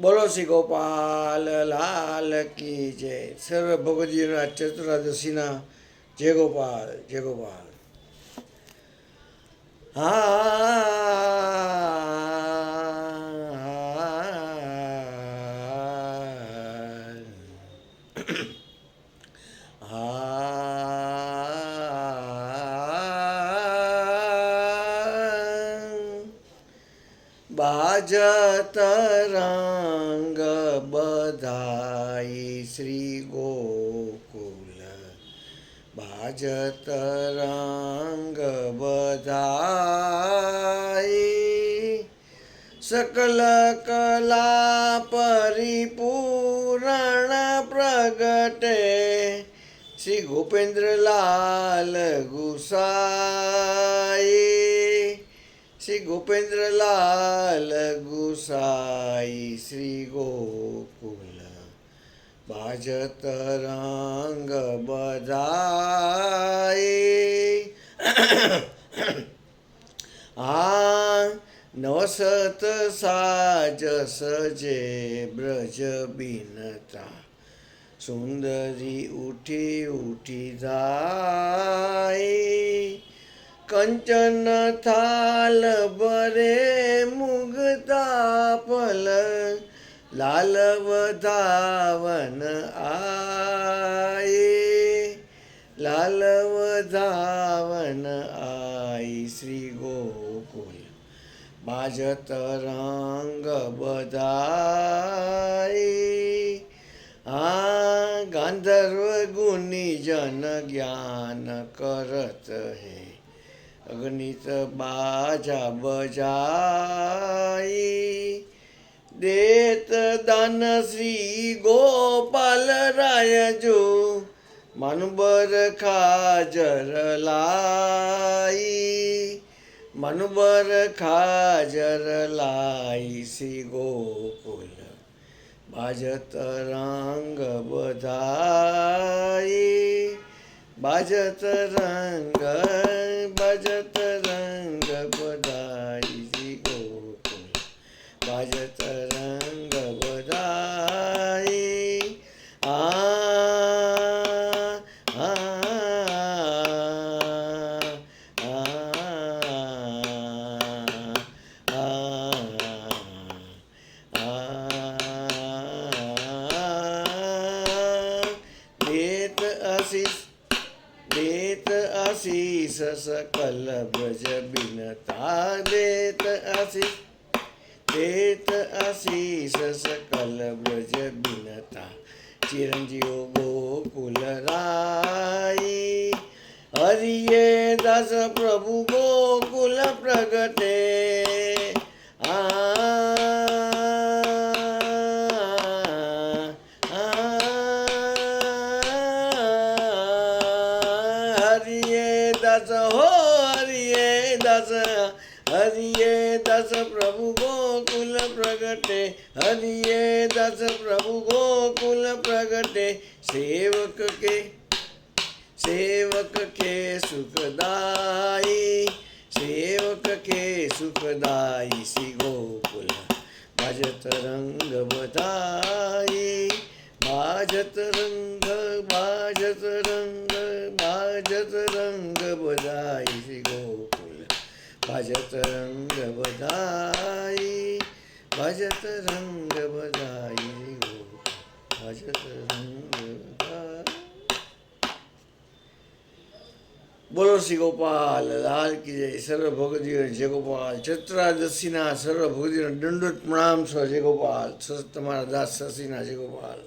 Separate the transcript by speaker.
Speaker 1: બોલો શ્રી ગોપાલ લાલ કી જય. સર્વ ભગવદીના ચતુરાદશીના જય ગોપાલ જય ગોપાલ. હા गाजत रंग बधाई श्री गोकुल। भाजत रंग बधाई। सकल कला परिपूरण प्रगटे। श्री गोपेंद्रलाल गुसाई। श्री गोपेंद्रलाल गुसाई श्री गोकुल भाजत रंग बजाए। आ नवसत साज सजे ब्रज बिनता। सुंदरी उठी उठी जाए। कंचन थाल बरे मुगता पल लालव धावन आई लालव धावन आई श्री गोकुल माझ तरंग बदाई आ गांधर्व गुणी जन ज्ञान करत हे. અગણિત બાજા બજાઈ. દેત દાન શ્રી ગોપાલ રાયજો મનબર ખાજર લાઈ. મનબર ખાજર લાઈ શ્રી ગોકુલ. બાજત રંગ બધાઈ. બાજત રંગ भजत रंग पदाईची गोकुळ भजत આશીષ સકલ બ્રજ બિન દેત આશીષ દેત આશીષ સકલ બ્રજ બિનતા ચિરંજીવ ગોકુલ રાઈ હરિયે દાસ પ્રભુ ગોકુલ પ્રગટે दास हो हरिये दास हरिये दास प्रभु गोकुल प्रगटे हरिये दास प्रभु गोकुल प्रगटे सेवक के सेवक के सुखदाई सेवक के सुखदाई सी गोकुल भजत रंग बताई બધાઈ બાજત રંગ બાજત રંગ બાજત રંગ બધાઈ શ્રી ગોકુલ બાજત રંગ બધાઈ બાજત રંગ બધાઈ શ્રી ગોકુલ બાજત રંગ બધાઈ બોલો શ્રી ગોપાલ લાલ કી જય સર્વ ભગવદીઓ જય ગોપાલ ચતુરાદશીના સર્વ ભગવદીઓ દંડોત પ્રણામ છો જય ગોપાલ સત તમારા દાસ શશીના જય ગોપાલ